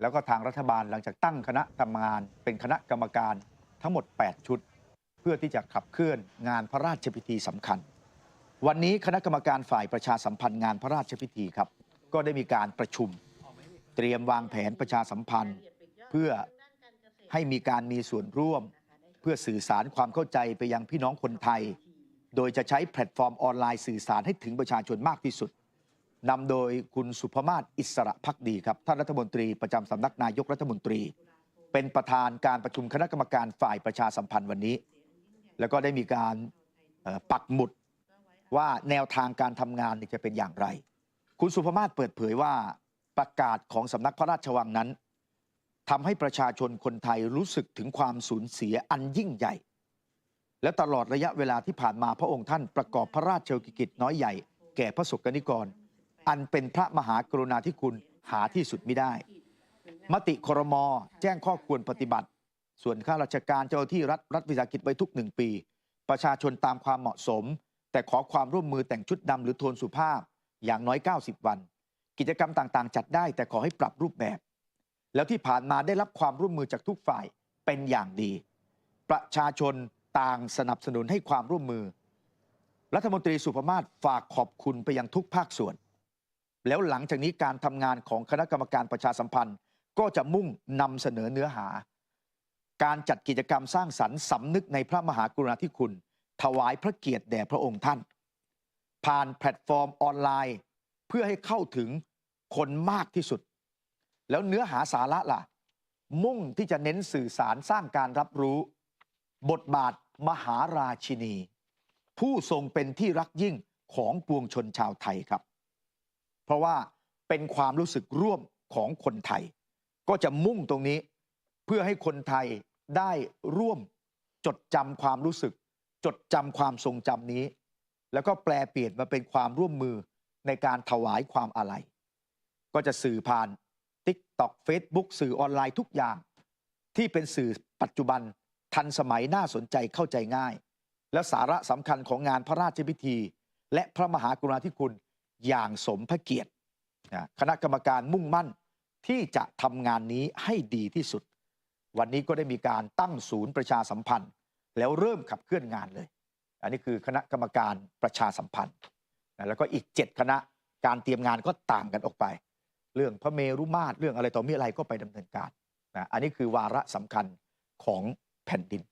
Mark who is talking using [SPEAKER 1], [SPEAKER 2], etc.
[SPEAKER 1] แล้วก็ทางรัฐบาลหลังจากตั้งคณะทำงาน เป็นคณะกรรมการทั้งหมด 8 ชุด เพื่อที่จะขับเคลื่อนงานพระราชพิธีสำคัญ วันนี้คณะกรรมการฝ่ายประชาสัมพันธ์งานพระราชพิธีครับ ก็ได้มีการประชุม เตรียมวางแผนประชาสัมพันธ์ เพื่อให้มีการมีส่วนร่วม เพื่อสื่อสารความเข้าใจไปยังพี่น้องคนไทย โดยจะใช้แพลตฟอร์มออนไลน์สื่อสารให้ถึงประชาชนมากที่สุด นำโดยคุณสุภมาศอิสระพักดีครับท่านรัฐมนตรีประจำสำนักนายกรัฐมนตรี เป็นประธานการประชุมคณะกรรมการฝ่ายประชาสัมพันธ์วันนี้ แล้วก็ได้มีการปักหมุดว่าแนวทางการทำงานจะเป็นอย่างไร คุณสุภมาศเปิดเผยว่าประกาศของสำนักพระราชวังนั้นทำให้ประชาชนคนไทยรู้สึกถึงความสูญเสียอันยิ่งใหญ่ และตลอดระยะเวลาที่ผ่านมาพระองค์ท่านประกอบพระราชกิจน้อยใหญ่ แก่พระสกนิกร อันเป็นพระมหากรุณาธิคุณหาที่สุดไม่ได้ มติครม แจ้งข้อควรปฏิบัติ ส่วนข้าราชการเจ้าที่รัฐรัฐวิสาหกิจไว้ทุกหนึ่งปี ประชาชนตามความเหมาะสม แต่ขอความร่วมมือแต่งชุดดำหรือโทนสุภาพอย่างน้อย 90 วัน กิจกรรมต่างๆ จัดได้แต่ขอให้ปรับรูปแบบ แล้วที่ผ่านมาได้รับความร่วมมือจากทุกฝ่ายเป็นอย่างดี ประชาชนต่างสนับสนุนให้ความร่วมมือ รัฐมนตรีสุภมาศฝากขอบคุณไปยังทุกภาคส่วน แล้วหลังจากนี้การทำงานของคณะกรรมการประชาสัมพันธ์ ก็จะมุ่งนำเสนอเนื้อหา การจัดกิจกรรมสร้างสรรค์สำนึกในพระมหากรุณาธิคุณ ถวายพระเกียรติแด่พระองค์ท่าน ผ่านแพลตฟอร์มออนไลน์ เพื่อให้เข้าถึงคนมากที่สุด แล้วเนื้อหาสาระล่ะ มุ่งที่จะเน้นสื่อสารสร้างการรับรู้ บทบาทมหาราชินี ผู้ทรงเป็นที่รักยิ่งของปวงชนชาวไทยครับ เพราะว่าเป็นความรู้สึกร่วมของคนไทย ก็จะมุ่งตรงนี้เพื่อให้คนไทยได้ร่วมจดจำความรู้สึก จดจำความทรงจำนี้ แล้วก็แปลเปลี่ยนมาเป็นความร่วมมือในการถวายความอาลัยก็จะสื่อผ่าน TikTok Facebook สื่อออนไลน์ทุกอย่าง ที่เป็นสื่อปัจจุบันทันสมัยน่าสนใจเข้าใจง่าย และสาระสำคัญของงานพระราชพิธี และพระมหากรุณาธิคุณ อย่างสมพระเกียรติคณะกรรมการมุ่งมั่นที่จะทำงานนี้ให้ดีที่สุด วันนี้ก็ได้มีการตั้งศูนย์ประชาสัมพันธ์ แล้วเริ่มขับเคลื่อนงานเลย อันนี้คือคณะกรรมการประชาสัมพันธ์ แล้วก็อีก 7 คณะการเตรียมงานก็ต่างกันออกไป เรื่องพระเมรุมาตรเรื่องอะไรต่อมีอะไรก็ไปดำเนินการนะอันนี้คือวาระสำคัญของแผ่นดิน